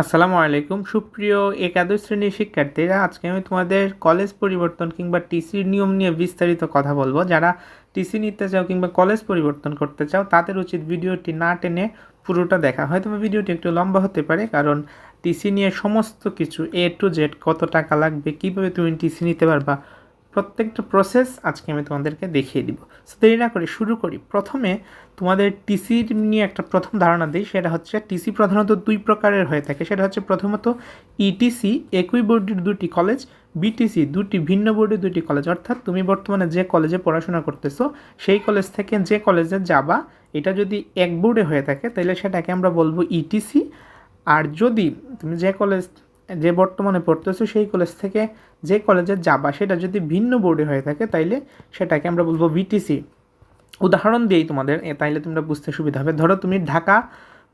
আসসালামু আলাইকুম। সুপ্রিয় একাদশ শ্রেণির শিক্ষার্থীরা, আজকে আমি তোমাদের কলেজ পরিবর্তন কিংবা টিসির নিয়ম নিয়ে বিস্তারিত কথা বলব। যারা টিসি নিতে চাও কিংবা কলেজ পরিবর্তন করতে চাও, তাদের উচিত ভিডিওটি না টেনে পুরোটা দেখা। হয়তো ভিডিওটি একটু লম্বা হতে পারে, কারণ টিসি নিয়ে সমস্ত কিছু এ টু জেড কত টাকা লাগবে, কীভাবে তুমি টিসি নিতে পারবা প্রত্যেকটা প্রসেস আজকে আমি তোমাদেরকে দেখিয়ে দিব। সো দেরি না করে শুরু করি। প্রথমে তোমাদের টিসির নিয়ে একটা প্রথম ধারণা দিই, সেটা হচ্ছে টিসি প্রধানত দুই প্রকারের হয়ে থাকে। সেটা হচ্ছে প্রথমত ইটিসি একই বোর্ডের দুটি কলেজ বিটিসি দুটি ভিন্ন বোর্ডের দুটি কলেজ অর্থাৎ তুমি বর্তমানে যে কলেজে পড়াশোনা করতেছো, সেই কলেজ থেকে যে কলেজে যাবা, এটা যদি এক বোর্ডে হয়ে থাকে তাহলে সেটাকে আমরা বলব ইটিসি আর যদি তুমি যে কলেজ যে বর্তমানে পড়তেছো সেই কলেজ থেকে যে কলেজে যাবা, সেটা যদি ভিন্ন বোর্ডে হয়ে থাকে, তাইলে সেটাকে আমরা বলব বিটিসি উদাহরণ দিয়েই তোমাদের তাইলে তোমরা বুঝতে সুবিধা হবে। ধরো তুমি ঢাকা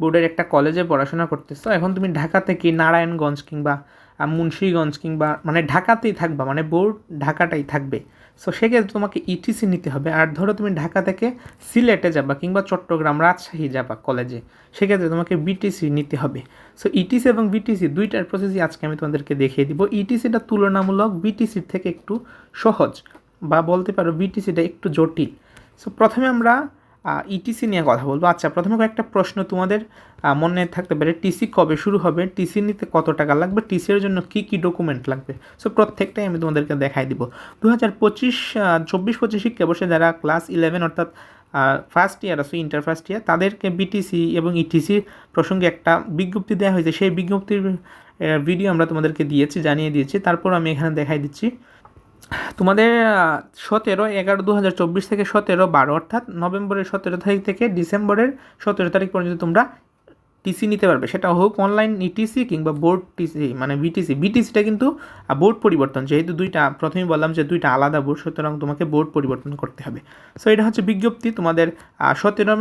বোর্ডের একটা কলেজে পড়াশোনা করতেছো, এখন তুমি ঢাকা থেকে নারায়ণগঞ্জ কিংবা মুন্সিগঞ্জ কিংবা মানে ঢাকাতেই থাকবা মানে বোর্ড ঢাকাটাই থাকবে। সো সেক্ষেত্রে তোমাকে ইটিসি নিতে হবে। আর ধরো তুমি ঢাকা থেকে সিলেটে যাবা কিংবা চট্টগ্রাম রাজশাহী যাবা কলেজে, সেক্ষেত্রে তোমাকে বিটিসি নিতে হবে। সো ইটিসি এবং বিটিসি দুইটার প্রসেসই আজকে আমি তোমাদেরকে দেখিয়ে দিব। ইটিসিটা তুলনামূলক বিটিসির থেকে একটু সহজ বা বলতে পারো বিটিসিটা একটু জটিল। সো প্রথমে আমরা ইটিসি নিয়ে কথা বলব। আচ্ছা প্রথমে কয়েকটা প্রশ্ন তোমাদের মনে থাকতে পারে। টিসি কবে শুরু হবে? টিসি নিতে কত টাকা লাগবে? টিসির জন্য কী কী ডকুমেন্ট লাগবে? সো প্রত্যেকটাই আমি তোমাদেরকে দেখাই দিব। দু হাজার পঁচিশ চব্বিশ পঁচিশ শিক্ষাবর্ষে যারা ক্লাস ইলেভেন অর্থাৎ ফার্স্ট ইয়ার আছে ইন্টার ফার্স্ট ইয়ার তাদেরকে বিটিসি এবং ইটিসি প্রসঙ্গে একটা বিজ্ঞপ্তি দেওয়া হয়েছে। সেই বিজ্ঞপ্তির ভিডিও আমরা তোমাদেরকে দিয়েছি, জানিয়ে দিয়েছি। তারপর আমি এখানে দেখাই দিচ্ছি। তোমাদের সতেরো এগারো দু হাজার চব্বিশ থেকে সতেরো বারো, অর্থাৎ নভেম্বরের সতেরো তারিখ থেকে ডিসেম্বরের সতেরো তারিখ পর্যন্ত তোমরা টিসি নিতে পারবে। সেটা হোক অনলাইন ইটিসি কিংবা বোর্ড টিসি মানে বিটিসি বিটিসিটা কিন্তু বোর্ড পরিবর্তন, যেহেতু দুইটা, প্রথমেই বললাম যে দুইটা আলাদা বোর্ড, সুতরাং তোমাকে বোর্ড পরিবর্তন করতে হবে। সো এটা হচ্ছে বিজ্ঞপ্তি তোমাদের সতেরো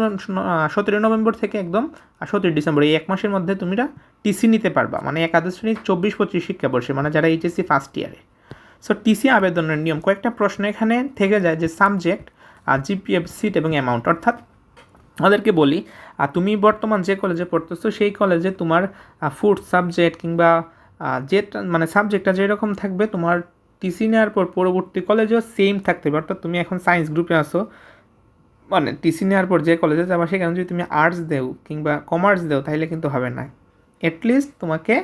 সতেরো নভেম্বর থেকে একদম সতেরো ডিসেম্বর, এই এক মাসের মধ্যে তোমরা টিসি নিতে পারবা। মানে একাদশ শ্রেণির চব্বিশ পঁচিশ শিক্ষাবর্ষে মানে যারা এইচএসসি ফার্স্ট ইয়ারে সো টিসি আবেদনের নিয়ম, কয়েকটা প্রশ্ন এখানে থেকে যায় যে সাবজেক্ট আর জিপিএফ সিট এবং অ্যামাউন্ট অর্থাৎ আমাদেরকে বলি আর তুমি বর্তমান যে কলেজে পড়তেছো, সেই কলেজে তোমার ফুড সাবজেক্ট কিংবা যে মানে সাবজেক্টটা যেরকম থাকবে, তোমার টিসি নেওয়ার পর পরবর্তী কলেজেও সেম থাকতে হবে। অর্থাৎ তুমি এখন সায়েন্স গ্রুপে আসো মানে টিসি নেওয়ার পর যে কলেজে যাবা, সেখানে যদি তুমি আর্টস দেও কিংবা কমার্স দেও তাহলে কিন্তু হবে না। অ্যাটলিস্ট তোমাকে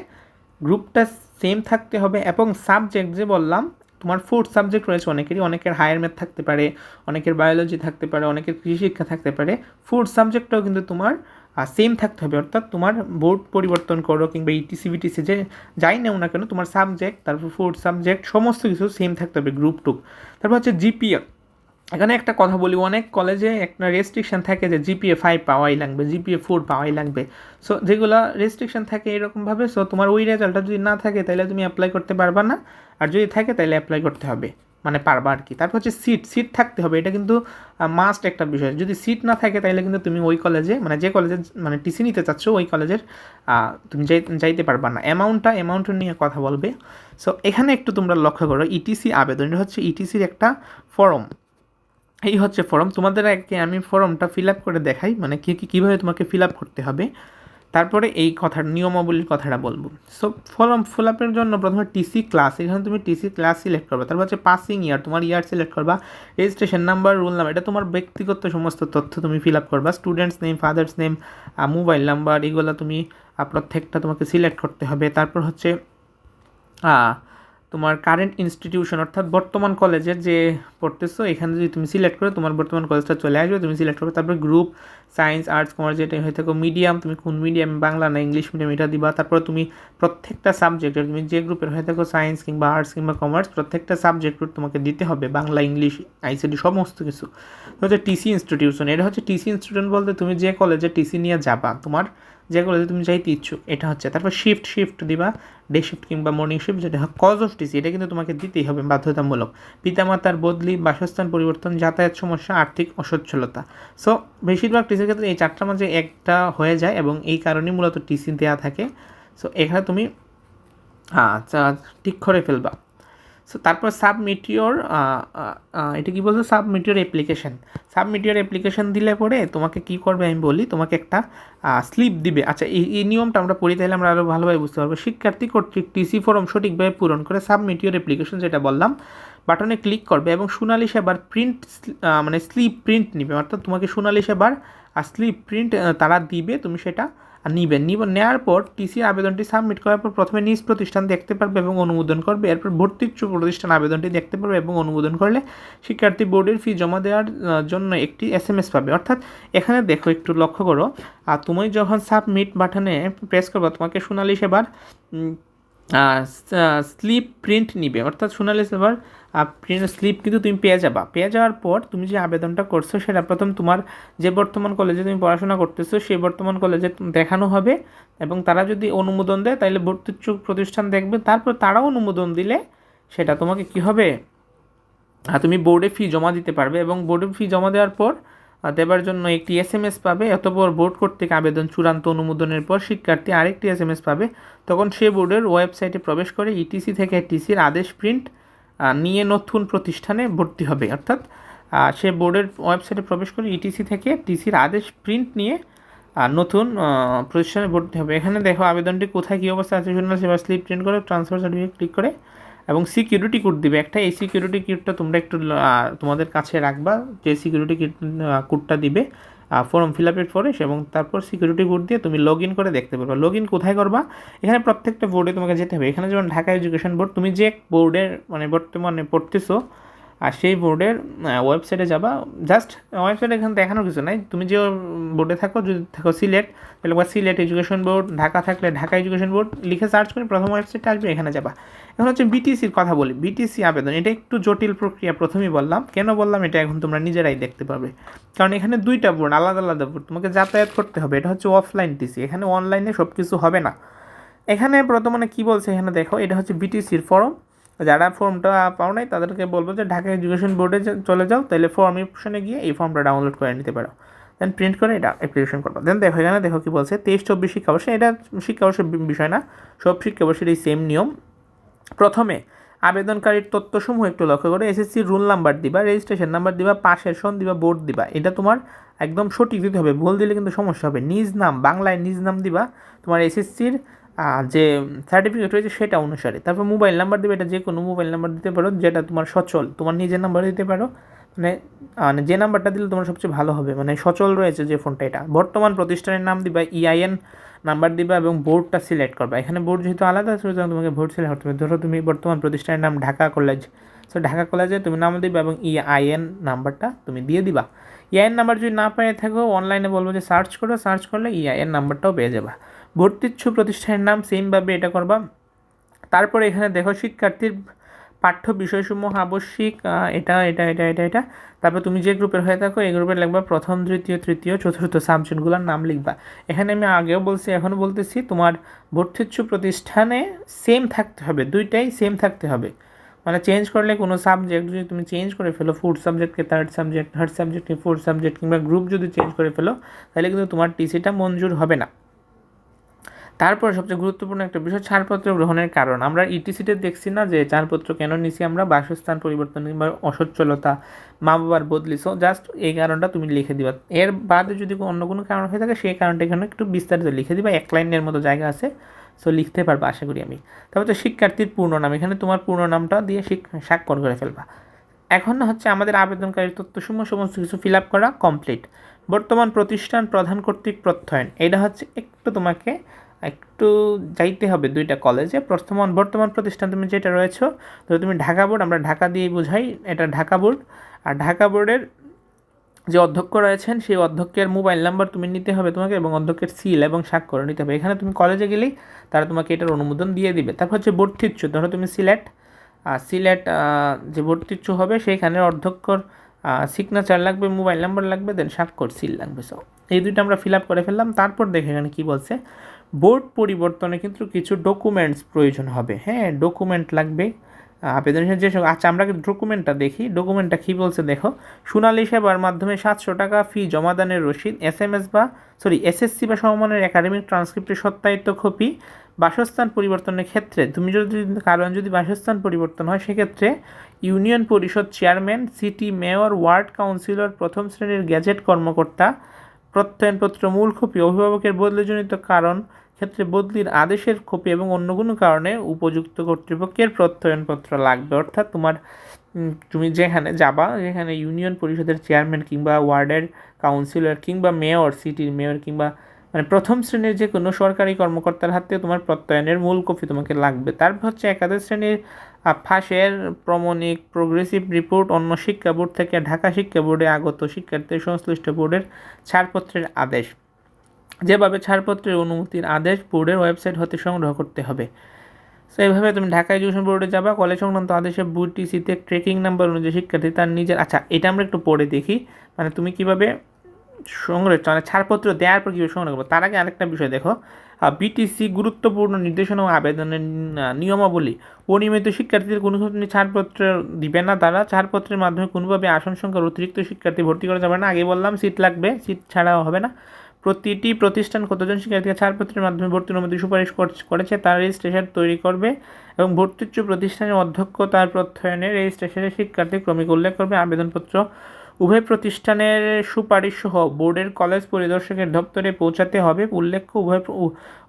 গ্রুপটা সেম থাকতে হবে এবং সাবজেক্ট যে বললাম, তোমার ফোর্থ সাবজেক্ট রয়েছে অনেকেরই, অনেকের হায়ার ম্যাথ থাকতে পারে, অনেকের বায়োলজি থাকতে পারে, অনেকের কৃষি শিক্ষা থাকতে পারে। ফোর্থ সাবজেক্টটাও কিন্তু তোমার সেম থাকতে হবে, অর্থাৎ তোমার বোর্ড পরিবর্তন করো কিংবা ইটিসি বিটিসি যে যাই নেও না কেন, তোমার সাবজেক্ট তারপর ফোর্থ সাবজেক্ট সমস্ত কিছু সেম থাকতে হবে গ্রুপ টুক তারপর হচ্ছে জিপিএ এখানে একটা কথা বলি, অনেক কলেজে একটা রেস্ট্রিকশন থাকে যে জিপিএ ফাইভ পাওয়াই লাগবে জিপিএ ফোর পাওয়াই লাগবে। সো যেগুলো রেস্ট্রিকশন থাকে এরকমভাবে সো তোমার ওই রেজাল্টটা যদি না থাকে তাহলে তুমি অ্যাপ্লাই করতে পারবা না। আর যদি থাকে তাহলে অ্যাপ্লাই করতে হবে মানে পারবা আর কি। তারপর হচ্ছে সিট সিট থাকতে হবে, এটা কিন্তু মাস্ট একটা বিষয়। যদি সিট না থাকে তাহলে কিন্তু তুমি ওই কলেজে মানে যে কলেজে মানে টিসি নিতে চাচ্ছ, ওই কলেজের তুমি যাইতে পারবা না। অ্যামাউন্টটা অ্যামাউন্ট নিয়ে কথা বলবে। সো এখানে একটু তোমরা লক্ষ্য করো ইটিসি আবেদন, এটা হচ্ছে ইটিসির একটা ফর্ম এই হচ্ছে ফর্ম তোমাদের আগে আমি ফর্মটা ফিল আপ করে দেখাই মানে কী কী, কীভাবে তোমাকে ফিল আপ করতে হবে। তারপরে এই কথার, নিয়মাবলীর কথাটা বলব। সো ফর্ম ফিল আপের জন্য প্রথমে টিসি ক্লাস এখানে তুমি টিসি ক্লাস সিলেক্ট করবে। তারপর হচ্ছে পাসিং ইয়ার তোমার ইয়ার সিলেক্ট করবা। রেজিস্ট্রেশন নাম্বার রোল নাম্বার এটা তোমার ব্যক্তিগত সমস্ত তথ্য তুমি ফিল আপ করবা। Students name father's name mobile number এগুলো তুমি প্রত্যেকটা তোমাকে সিলেক্ট করতে হবে। তারপর হচ্ছে তোমার কারেন্ট ইনস্টিটিউশন অর্থাৎ বর্তমান কলেজের যে পড়তেছো, এখানে যদি তুমি সিলেক্ট করো, তোমার বর্তমান কলেজটা চলে আসবে, তুমি সিলেক্ট করবে, তারপর গ্রুপ সায়েন্স আর্টস কমার্স যেটা হয়ে থাকো মিডিয়াম তুমি কোন মিডিয়াম বাংলা না ইংলিশ মিডিয়াম এটা দিবা, তারপর তুমি প্রত্যেকটা সাবজেক্টের তুমি যে গ্রুপের হয়ে থাকো সায়েন্স কিংবা আর্টস কিংবা কমার্স প্রত্যেকটা সাবজেক্ট তোমাকে দিতে হবে, বাংলা ইংলিশ আইসিডি সমস্ত কিছু। হচ্ছে টিসি ইনস্টিটিউশন এটা হচ্ছে টিসি ইনস্টিটিউশন বলতে তুমি যে কলেজে টিসি নিয়ে যাবা, তোমার যে কলেজে তুমি যাইতে ইচ্ছুক, এটা হচ্ছে। তারপর শিফট শিফট দিবা ডে শিফট কিংবা মর্নিং শিফট যেটা কজ অফ টিসি এটা কিন্তু তোমাকে দিতেই হবে বাধ্যতামূলক। পিতামাতার বদলি, বাসস্থান পরিবর্তন, যাতায়াত সমস্যা, আর্থিক অসচ্ছলতা। সো বেশিরভাগ টিসির ক্ষেত্রে এই চারটার মাঝে একটা হয়ে যায় এবং এই কারণেই মূলত টিসি দেওয়া থাকে। সো এখানে তুমি আচ্ছা ঠিক করে ফেলবা। সো তারপর সাবমিট ইওর এটা কি বলছো? Submit your application submit your application দিলে পরে তোমাকে কি করবে আমি বলি, তোমাকে একটা স্লিপ দিবে। আচ্ছা এই এই নিয়মটা আমরা পড়ি, তাহলে আমরা আরও ভালোভাবে বুঝতে পারব। শিক্ষার্থী কর্তৃক টিসি ফর্ম সঠিকভাবে পূরণ করে সাবমিট ইওর অ্যাপ্লিকেশন যেটা বললাম বাটনে ক্লিক করবে এবং সোনালি সেবার প্রিন্ট মানে স্লিপ প্রিন্ট নিবে। অর্থাৎ তোমাকে সোনালি সেবার স্লিপ প্রিন্ট তারা দিবে, তুমি সেটা নিবে নিব নেওয়ার পর টিসির আবেদনটি সাবমিট করার পর প্রথমে নিজ প্রতিষ্ঠান দেখতে পারবে এবং অনুমোদন করবে। এরপর ভর্তি প্রতিষ্ঠান আবেদনটি দেখতে পারবে এবং অনুমোদন করলে শিক্ষার্থী বোর্ডের ফি জমা দেওয়ার জন্য একটি এস এম এস পাবে। অর্থাৎ এখানে দেখো একটু লক্ষ্য করো। আর তুমি যখন সাবমিট বাটনে প্রেস করবে, তোমাকে সোনালি সেবার স্লিপ প্রিন্ট নিবে। অর্থাৎ সোনালি সেবার প্রিন্ট স্লিপ কিন্তু তুমি পেয়ে যাবা। পেয়ে যাওয়ার পর তুমি যে আবেদনটা করছ, সেটা প্রথম তোমার যে বর্তমান কলেজে তুমি পড়াশোনা করতেছো, সেই বর্তমান কলেজে দেখানো হবে এবং তারা যদি অনুমোদন দেয়, তাহলে ভর্তি ইচ্ছুক প্রতিষ্ঠান দেখবে। তারপর তারাও অনুমোদন দিলে সেটা তোমাকে কি হবে? আর তুমি বোর্ডে ফি জমা দিতে পারবে এবং বোর্ডে ফি জমা দেওয়ার পর দেবার জন্য একটি এস এম এস পাবে। অতপর বোর্ড কর্তৃক আবেদন চূড়ান্ত অনুমোদনের পর শিক্ষার্থী আরেকটি এস এম এস পাবে। তখন সে বোর্ডের ওয়েবসাইটে প্রবেশ করে ইটিসি থেকে টিসির আদেশ প্রিন্ট নিয়ে নতুন প্রতিষ্ঠানে ভর্তি হবে। অর্থাৎ সে বোর্ডের ওয়েবসাইটে প্রবেশ করে ইটিসি থেকে টিসির আদেশ প্রিন্ট নিয়ে নতুন প্রতিষ্ঠানে ভর্তি হবে। এখানে দেখো আবেদনটি কোথায়, কী অবস্থা আছে শুনলে সেবার স্লিপ প্রিন্ট করে ট্রান্সফার সার্টিফিকেট ক্লিক করে এবং সিকিউরিটি কোড দিবে। একটা এই সিকিউরিটি কোডটা তোমরা একটু তোমাদের কাছে রাখবা, যে সিকিউরিটি কিট কোডটা দিবে। ফর্ম ফিল আপের পরে এবং তারপর সিকিউরিটি কোড দিয়ে তুমি লগ ইন করে দেখতে পারবা। লগ ইন কোথায় করবা? এখানে প্রত্যেকটা বোর্ডে তোমাকে যেতে হবে। এখানে যেমন ঢাকা এডুকেশন বোর্ড তুমি যে বোর্ডের মানে বর্তমানে পড়তেছো আর সেই বোর্ডের ওয়েবসাইটে যাবা। জাস্ট ওয়েবসাইটে এখানে দেখানোর কিছু নাই। তুমি যে বোর্ডে থাকো, যদি থাকো সিলেট তাহলে বা সিলেট এডুকেশন বোর্ড ঢাকা থাকলে ঢাকা এডুকেশন বোর্ড লিখে সার্চ করে প্রথম ওয়েবসাইটে আসবে, এখানে যাবা। এখন হচ্ছে বিটিসির কথা বলি। বিটিসি আবেদন, এটা একটু জটিল প্রক্রিয়া, প্রথমেই বললাম। কেন বললাম? এটা এখন তোমরা নিজেরাই দেখতে পাবে। কারণ এখানে দুইটা বোর্ড আলাদা আলাদা বোর্ড তোমাকে যাতায়াত করতে হবে। এটা হচ্ছে অফলাইন টিসি এখানে অনলাইনে সব কিছু হবে না। এখানে বর্তমানে কি বলছে এখানে দেখো, এটা হচ্ছে বিটিসির ফর্ম যারা ফর্মটা পাও নাই, তাদেরকে বলব যে ঢাকা এডুকেশন বোর্ডে চলে যাও, তাহলে ফর্ম অপশনে গিয়ে এই ফর্মটা ডাউনলোড করে নিতে পারো। দেন প্রিন্ট করে এটা অ্যাপ্লিকেশন করব। দেন দেখো এখানে দেখো কি বলছে, তেইশ চব্বিশ শিক্ষাবর্ষে, এটা শিক্ষাবর্ষের বিষয় না, সব শিক্ষাবর্ষের এই সেম নিয়ম। প্রথমে আবেদনকারীর তথ্যসমূহ একটু লক্ষ্য করে এসএসসি রুল নাম্বার দিবা রেজিস্ট্রেশন নাম্বার দিবা পাশের সন দিবা বোর্ড দিবা। এটা তোমার একদম সঠিক দিতে হবে, ভুল দিলে কিন্তু সমস্যা হবে। নিজ নাম, বাংলায় নিজ নাম দিবা, তোমার এসএসসির যে সার্টিফিকেট রয়েছে সেটা অনুসারে। তারপর মোবাইল নাম্বার দিবে, এটা যে কোনো মোবাইল নাম্বার দিতে পারো, যেটা তোমার সচল, তোমার নিজের নাম্বার দিতে পারো। মানে মানে যে নাম্বারটা দিলে তোমার সবচেয়ে ভালো হবে। মানে সচল রয়েছে যে ফোনটা এটা। বর্তমান প্রতিষ্ঠানের নাম দিবা ইআইএন নাম্বার দিবা এবং বোর্ডটা সিলেক্ট করবা। এখানে বোর্ড যেহেতু আলাদা সুতরাং তোমাকে বোর্ড সিলেক্ট করতে হবে। ধরো তুমি বর্তমান প্রতিষ্ঠানের নাম ঢাকা কলেজ সো ঢাকা কলেজে তুমি নাম দিবা এবং ইআইএন নাম্বারটা তুমি দিয়ে দিবা। ইআইএন নাম্বার যদি না পেয়ে থাকো অনলাইনে বলব যে সার্চ করো। সার্চ করলে ইআইএন নাম্বারটাও পেয়ে যাবা। ভর্তিচ্ছু প্রতিষ্ঠানের নাম সেমভাবে এটা করবা। তারপরে এখানে দেখো শিক্ষার্থীর পাঠ্য বিষয়সমূহ, আবশ্যিক এটা এটা এটা এটা এটা। তারপর তুমি যে গ্রুপের হয়ে থাকো, এই গ্রুপের লিখবা প্রথম তৃতীয় তৃতীয়, চতুর্থ সাবজেক্টগুলোর নাম লিখবা। এখানে আমি আগেও বলছি, এখনও বলতেছি, তোমার ভর্তিচ্ছু প্রতিষ্ঠানে সেম থাকতে হবে, দুইটাই সেম থাকতে হবে। মানে চেঞ্জ করলে কোনো সাবজেক্ট যদি তুমি চেঞ্জ করে ফেলো ফোর্থ সাবজেক্টকে থার্ড সাবজেক্ট থার্ড সাবজেক্টকে ফোর্থ সাবজেক্ট কিংবা গ্রুপ যদি চেঞ্জ করে ফেলো, তাহলে কিন্তু তোমার টিসিটা মঞ্জুর হবে না। তারপর সবচেয়ে গুরুত্বপূর্ণ একটা বিষয়, ছাড়পত্র গ্রহণের কারণ। আমরা ইটিসিতে দেখছি না যে ছাড়পত্র কেন নিছি আমরা, বাসস্থান পরিবর্তন কিংবা অসচ্ছলতা মা বাবার বদলি। সো জাস্ট এই কারণটা তুমি লিখে দিবা। এর বাদে যদি অন্য কোনো কারণ হয়ে থাকে, সেই কারণটা এখানে একটু বিস্তারিত লিখে দিবা। এক লাইনের মতো জায়গা আছে। সো লিখতে পারবা, আশা করি আমি। তারপর তো শিক্ষার্থীর পূর্ণ নাম। এখানে তোমার পূর্ণ নামটা দিয়ে স্বাক্ষর করে ফেলবা। এখন হচ্ছে আমাদের আবেদনকারীর তথ্যসমূহ, সমস্ত কিছু ফিল আপ করা কমপ্লিট বর্তমান প্রতিষ্ঠান প্রধান কর্তৃক প্রত্যয়ন। এটা হচ্ছে একটু তোমাকে একটু যাইতে হবে দুইটা কলেজে বর্তমান বর্তমান প্রতিষ্ঠান তুমি যেটা রয়েছো তো তুমি ঢাকা বোর্ড, আমরা ঢাকা দিয়ে বোঝাই, এটা ঢাকা বোর্ড। আর ঢাকা বোর্ডের যে অধ্যক্ষ রয়েছেন, সেই অধ্যক্ষের মোবাইল নাম্বার তুমি নিতে হবে তোমাকে এবং অধ্যক্ষের সিল এবং স্বাক্ষর নিতে হবে। এখানে তুমি কলেজে গেলেই তারা তোমাকে এটার অনুমোদন দিয়ে দিবে। তারপর হচ্ছে ভর্তিচ্ছু, ধরো তুমি সিলেট সিলেট যে ভর্তিচ্ছু হবে সেইখানে অধ্যক্ষর সিগনেচার লাগবে, মোবাইল নাম্বার লাগবে দেন স্বাক্ষর সিল লাগবে। সো এই দুইটা আমরা ফিল আপ করে ফেললাম। তারপর দেখে এখানে কী বলছে। বোর্ড পরিবর্তনে কিন্তু কিছু ডকুমেন্টস প্রয়োজন হবে। হ্যাঁ ডকুমেন্ট লাগবে। আবেদনের যে সব- আচ্ছা আমরা ডকুমেন্টটা দেখি। ডকুমেন্টটা কী বলছে দেখো? সোনালী সেবার মাধ্যমে সাতশো টাকা ফি জমাদানের রসিদ এস এম এস বা সরি এসএসসি বা সমমানের একাডেমিক ট্রান্সক্রিপ্টের সত্যায়িত কপি বাসস্থান পরিবর্তনের ক্ষেত্রে। তুমি যদি কারণ যদি বাসস্থান পরিবর্তন হয়, সেক্ষেত্রে union Parishad chairman city mayor ward councillor প্রথম শ্রেণির গ্যাজেট কর্মকর্তা, প্রত্যয়নপত্র, মূল কপি অভিভাবকের বদলিজনিত কারণ ক্ষেত্রে বদলির আদেশের কপি এবং অন্য কোনো কারণে উপযুক্ত কর্তৃপক্ষের প্রত্যয়নপত্র লাগবে। অর্থাৎ তোমার তুমি যেখানে যাবা, যেখানে ইউনিয়ন পরিষদের চেয়ারম্যান কিংবা ওয়ার্ডের কাউন্সিলর কিংবা মেয়র, সিটির মেয়র কিংবা মানে প্রথম শ্রেণির যে কোনো সরকারি কর্মকর্তার হাতে তোমার প্রত্যয়নের মূল কপি তোমাকে লাগবে। তারপর হচ্ছে একাদশ শ্রেণির ফাঁসের প্রমণিক প্রোগ্রেসিভ রিপোর্ট অন্য শিক্ষা বোর্ড থেকে ঢাকা শিক্ষা বোর্ডে আগত শিক্ষার্থীর সংশ্লিষ্ট বোর্ডের ছাড়পত্রের আদেশ। যেভাবে ছাড়পত্রের অনুমতির আদেশ বোর্ডের ওয়েবসাইট হতে সংগ্রহ করতে হবে। সো এইভাবে তুমি ঢাকা এডুকেশন বোর্ডে যাবা, কলেজ সংক্রান্ত আদেশে বুটিসিতে ট্রেকিং নাম্বার অনুযায়ী শিক্ষার্থী তার নিজের আচ্ছা এটা আমরা একটু পড়ে দেখি। মানে তুমি কীভাবে সংগ্রহ মানে ছাড়পত্র দেওয়ার পর কীভাবে সংগ্রহ করব? তার আগে আরেকটা বিষয় দেখো। বিটিসি গুরুত্বপূর্ণ নির্দেশনা ও আবেদনের নিয়মাবলী। অনিয়মিত শিক্ষার্থীদের কোনো ছাড়পত্র দিবে না। তারা ছাড়পত্রের মাধ্যমে কোনোভাবে আসন সংখ্যার অতিরিক্ত শিক্ষার্থী ভর্তি করা যাবে না। আগে বললাম, সিট লাগবে, সিট ছাড়া হবে না। প্রতিটি প্রতিষ্ঠান কতজন শিক্ষার্থীকে ছাড়পত্রের মাধ্যমে ভর্তির অনুমতি সুপারিশ করছ- তার রেজিস্ট্রেশন তৈরি করবে এবং ভর্তিচ্ছ প্রতিষ্ঠানের অধ্যক্ষ তার প্রত্যয়নে রেজিস্ট্রেশনের শিক্ষার্থী ক্রমিক উল্লেখ করবে। আবেদনপত্র উভয় প্রতিষ্ঠানের সুপারিশ সহ বোর্ডের কলেজ পরিদর্শকের দপ্তরে পৌঁছাতে হবে। উল্লেখ্য, উভয়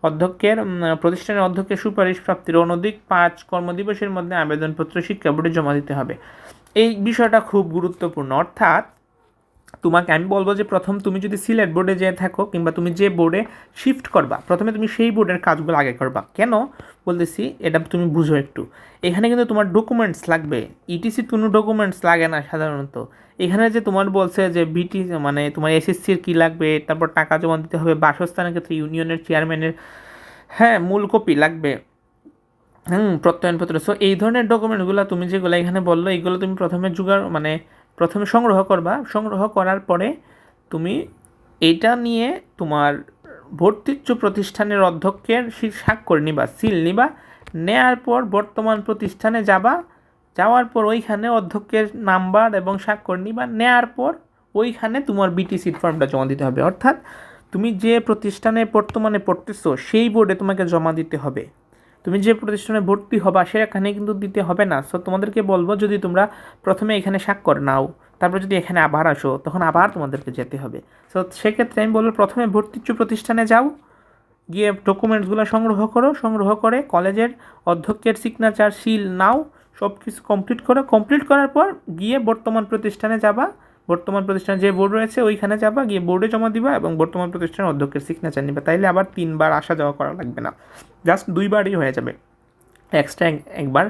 অধ্যক্ষের প্রতিষ্ঠানের অধ্যক্ষের সুপারিশ প্রাপ্তির অনধিক পাঁচ কর্মদিবসের মধ্যে আবেদনপত্র শিক্ষা বোর্ডে জমা দিতে হবে। এই বিষয়টা খুব গুরুত্বপূর্ণ। অর্থাৎ তোমাকে আমি বলব যে প্রথম তুমি যদি সিলেট বোর্ডে যেয়ে থাকো কিংবা তুমি যে বোর্ডে শিফট করবা, প্রথমে তুমি সেই বোর্ডের কাজগুলো আগে করবা। কেন? বলতেছি, এটা তুমি বুঝো একটু। এখানে কিন্তু তোমার ডকুমেন্টস লাগবে। ইটিসির কোনো ডকুমেন্টস লাগে না সাধারণত। এখানে যে তোমার বলছে যে বিটি মানে তোমার এসএসসির কী লাগবে, তারপর টাকা জমা দিতে হবে, বাসস্থানের ক্ষেত্রে ইউনিয়নের চেয়ারম্যানের হ্যাঁ মূল কপি লাগবে। হুম, প্রত্যয়নপত্র। সো এই ধরনের ডকুমেন্টগুলো তুমি যেগুলো এখানে বলল এইগুলো তুমি প্রথমে জোগাড় মানে প্রথমে সংগ্রহ করবা। সংগ্রহ করার পরে তুমি এটা নিয়ে তোমার ভর্তিচ্ছ প্রতিষ্ঠানের অধ্যক্ষের স্বাক্ষর নিবা সিল নিবা। নেয়ার পর বর্তমান প্রতিষ্ঠানে যাবা। যাওয়ার পর ওইখানে অধ্যক্ষের নাম্বার এবং স্বাক্ষর নিবা। নেয়ার পর ওইখানে তোমার বিটিসির ফর্মটা জমা দিতে হবে। অর্থাৎ তুমি যে প্রতিষ্ঠানে বর্তমানে পড়তেছো, সেই বোর্ডে তোমাকে জমা দিতে হবে। তুমি যে প্রতিষ্ঠানে ভর্তি হবা সেখানে কিন্তু দিতে হবে না। সো তোমাদেরকে বলব যদি তোমরা প্রথমে এখানে স্বাক্ষর নাও, তারপর যদি এখানে আবার আসো, তখন আবার তোমাদেরকে যেতে হবে। সো সেক্ষেত্রে আমি বলব প্রথমে ভর্তিচ্ছ প্রতিষ্ঠানে যাও, গিয়ে ডকুমেন্টসগুলো সংগ্রহ করো, সংগ্রহ করে কলেজের অধ্যক্ষের সিগনেচার সিল নাও সব কিছু কমপ্লিট করো। কমপ্লিট করার পর গিয়ে বর্তমান প্রতিষ্ঠানে যাবা। বর্তমান প্রতিষ্ঠান যে বোর্ড রয়েছে, ওইখানে যাবা, গিয়ে বোর্ডে জমা দিবা এবং বর্তমান প্রতিষ্ঠানের অধ্যক্ষের সিগনেচার নিবা। তাইলে আবার তিনবার আসা যাওয়া করা লাগবে না। জাস্ট দুইবারই হয়ে যাবে। এক্সট্রা একবার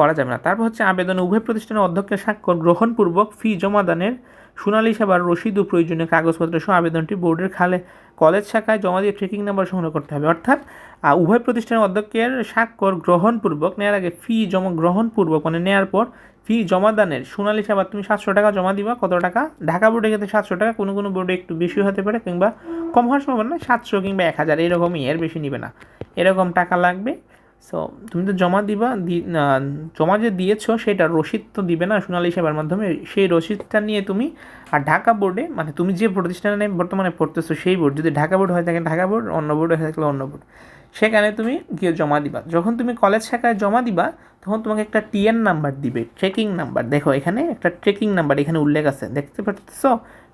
করা যাবে না। তারপর হচ্ছে আবেদনে উভয় প্রতিষ্ঠানের অধ্যক্ষের স্বাক্ষর গ্রহণপূর্বক ফি জমাদানের সোনালী সেবার রসিদ ও প্রয়োজনীয় কাগজপত্র সহ আবেদনটি বোর্ডের খালে কলেজ শাখায় জমা দিয়ে ট্রেকিং নাম্বার সংগ্রহ করতে হবে। অর্থাৎ উভয় প্রতিষ্ঠানের অধ্যক্ষের স্বাক্ষর গ্রহণপূর্বক নেওয়ার আগে ফি জমা গ্রহণপূর্বক মানে নেওয়ার পর ফি জমাদানের সোনালী সেবা তুমি সাতশো টাকা জমা দিবা, কত টাকা? ঢাকা বোর্ডে ক্ষেত্রে সাতশো টাকা, কোনো কোনো বোর্ডে একটু বেশি হতে পারে কিংবা কম হওয়ার সম্ভাবনা সাতশো কিংবা এক হাজার, এরকমই, এর বেশি নিবে না। এরকম টাকা লাগবে। সো তুমি তো জমা দিবা জমা যে দিয়েছ সেটা রসিদ তো দিবে না সোনালী সেবার মাধ্যমে, সেই রসিদটা নিয়ে তুমি, আর ঢাকা বোর্ডে মানে তুমি যে প্রতিষ্ঠানে বর্তমানে পড়তেছো সেই বোর্ড, যদি ঢাকা বোর্ড হয়ে থাকে, ঢাকা বোর্ড, অন্য বোর্ড হয়ে থাকলে অন্য বোর্ড। সেখানে তুমি গিয়ে জমা দিবা। যখন তুমি কলেজ শাখায় জমা দিবা, তখন তোমাকে একটা টিএন নাম্বার দিবে ট্রেকিং নাম্বার দেখো, এখানে একটা ট্রেকিং নাম্বার এখানে উল্লেখ আছে, দেখতে পাচ্ছ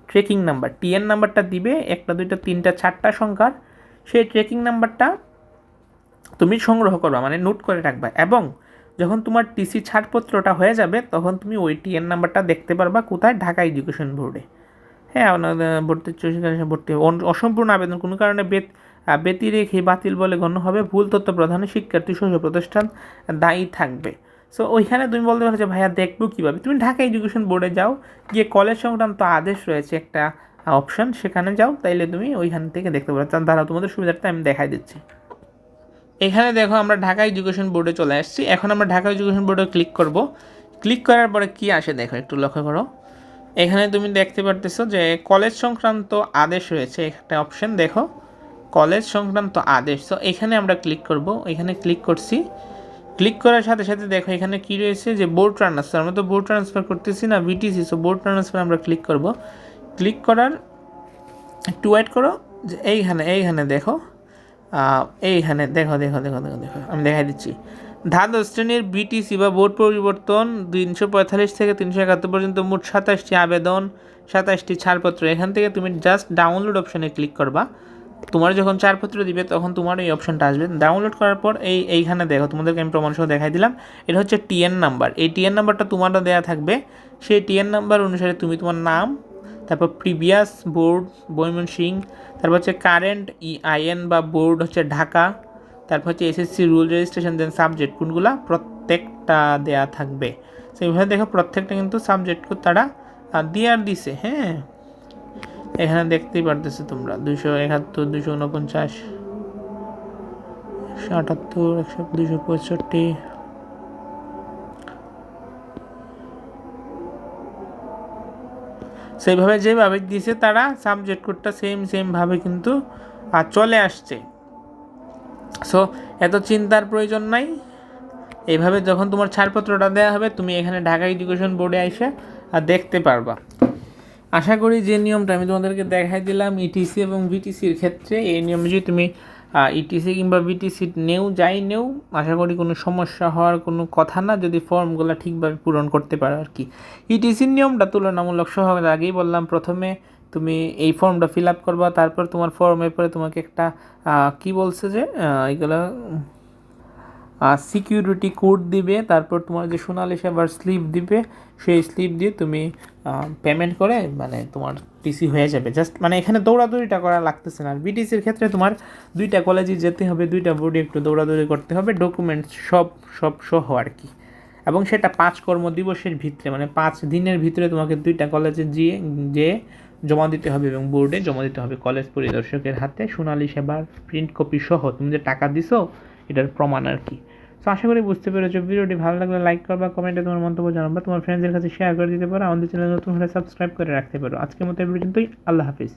ট্রেকিং নাম্বার টিএন নাম্বারটা দিবে, একটা, দুইটা, তিনটা, চারটা সংখ্যার। সেই ট্রেকিং নাম্বারটা তুমি সংগ্রহ করবা মানে নোট করে রাখবা। এবং যখন তোমার টিসি ছাড়পত্রটা হয়ে যাবে, তখন তুমি ওই টিএন নাম্বারটা দেখতে পারবা কোথায়? ঢাকা এডুকেশন বোর্ডে হ্যাঁ ভর্তি ভর্তি অসম্পূর্ণ আবেদন। কোনো কারণে বেত আহ, ব্যতিরেকে বাতিল বলে গণ্য হবে ভুল তথ্য প্রধানের শিক্ষার্থী সহ প্রতিষ্ঠান দায়ী থাকবে। সো ওইখানে তুমি বলতে পারো যে ভাইয়া দেখব কীভাবে? তুমি ঢাকা এডুকেশন বোর্ডে যাও গিয়ে কলেজ সংক্রান্ত আদেশ রয়েছে একটা অপশন সেখানে যাও তাইলে তুমি ওইখান থেকে দেখতে পারো। তার তোমাদের সুবিধাটা আমি দেখাই দিচ্ছি। এখানে দেখো আমরা ঢাকা এডুকেশন বোর্ডে চলে আসছি। এখন আমরা ঢাকা এডুকেশন বোর্ডে ক্লিক করব। ক্লিক করার পরে কি আসে দেখো একটু লক্ষ্য করো। এখানে তুমি দেখতে পারতেছো যে কলেজ সংক্রান্ত আদেশ রয়েছে একটা অপশন দেখো। কলেজ সংক্রান্ত আদেশ। তো এখানে আমরা ক্লিক করব। এখানে ক্লিক করছি। ক্লিক করার সাথে সাথে দেখো এখানে কি রয়েছে যে বোর্ড ট্রান্সফার আমরা তো বোর্ড ট্রান্সফার করতেছি না বিটিসি সো বোর্ড ট্রান্সফার আমরা ক্লিক করব। ক্লিক করার একটু ওয়েট করো। যে এইখানে এইখানে দেখো। এইখানে দেখো দেখো দেখো দেখো দেখো। আমি দেখাই দিচ্ছি। দ্বাদশ শ্রেণির বিটিসি বা বোর্ড পরিবর্তন তিনশো পঁয়তাল্লিশ থেকে তিনশো একাত্তর পর্যন্ত মোট সাতাশটি আবেদন, সাতাশটি ছাড়পত্র। এখান থেকে তুমি জাস্ট ডাউনলোড অপশানে ক্লিক করবা। তোমার যখন ছাড়পত্র দিবে তখন তোমার এই অপশনটা আসবে। ডাউনলোড করার পর এই এইখানে দেখো তোমাদেরকে আমি প্রমাণ সহ দেখাই দিলাম। এটা হচ্ছে টিএন নাম্বার এই টিএন নাম্বারটা তোমারও দেওয়া থাকবে। সেই টিএন নাম্বার অনুসারে তুমি তোমার নাম তারপর প্রিভিয়াস বোর্ড বৈমনসিং তারপর হচ্ছে কারেন্ট ই আইএন বা বোর্ড হচ্ছে ঢাকা তারপর হচ্ছে SSC roll registration then subject কোনগুলা? প্রত্যেকটা দেয়া থাকবে। সেইভাবে দেখো প্রত্যেকটা কিন্তু সাবজেক্ট তারা আহ, আর দিছে হ্যাঁ। এখানে দেখতেই পারতেছো তোমরা। দুশো একাত্তর দুশো উনপঞ্চাশ একশো আটাত্তর একশো দুইশো পঁয়ষট্টি সেইভাবে যেভাবে দিয়েছে তারা সাবজেক্ট কোডটা সেম সেমভাবে কিন্তু আহ, চলে আসছে। সো এত চিন্তার প্রয়োজন নাই। এইভাবে যখন তোমার ছাড়পত্রটা দেওয়া হবে তুমি এখানে ঢাকা এডুকেশন বোর্ডে এসে আর দেখতে পারবা। আশা করি যে নিয়মটা আমি তোমাদেরকে দেখাই দিলাম ইটিসি এবং বিটিসির ক্ষেত্রে। এই নিয়ম যদি তুমি ইটিসি কিংবা বিটিসি নেও, যাই নেও, আশা করি কোনো সমস্যা হওয়ার কোনো কথা না, যদি ফর্মগুলো ঠিকভাবে পূরণ করতে পারো আর কি। ইটিসির নিয়মটা তুলনামূলক সহজ আগেই বললাম, প্রথমে তুমি এই ফর্মটা ফিল আপ করবা, তারপর তোমার ফর্মের পরে তোমাকে একটা কি বলছে যে এগুলো সিকিউরিটি কোড দিবে, তারপর তোমার যে সোনালি সেবার স্লিপ দিবে, সেই স্লিপ দিয়ে তুমি পেমেন্ট করে মানে তোমার টিসি হয়ে যাবে। জাস্ট মানে এখানে দৌড়াদৌড়িটা করা লাগতেছে না। বিটিসির ক্ষেত্রে তোমার দুইটা কলেজে যেতে হবে, দুইটা বোর্ডে একটু দৌড়াদৌড়ি করতে হবে ডকুমেন্টস সব সব সহ আর কি এবং সেটা পাঁচ কর্ম দিবসের ভিতরে মানে পাঁচ দিনের ভিতরে তোমাকে দুইটা কলেজে গিয়ে যে জমা দিতে হবে এবং বোর্ডে জমা দিতে হবে। কলেজ পরিদর্শকের হাতে সোনালি সেবার প্রিন্ট কপি সহ, তুমি যে টাকা দিছো, এটার প্রমাণ আর কি তো আশা করি বুঝতে পেরেছ। ভিডিওটি ভালো লাগলে লাইক করবা কমেন্টে তোমার মন্তব্য জানাবা, তোমার ফ্রেন্ডসদের কাছে শেয়ার করে দিতে পারো, আমাদের চ্যানেল নতুন হলে সাবস্ক্রাইব করে রাখতে পারো। আজকের মতো এই পর্যন্তই, আল্লাহ হাফিজ।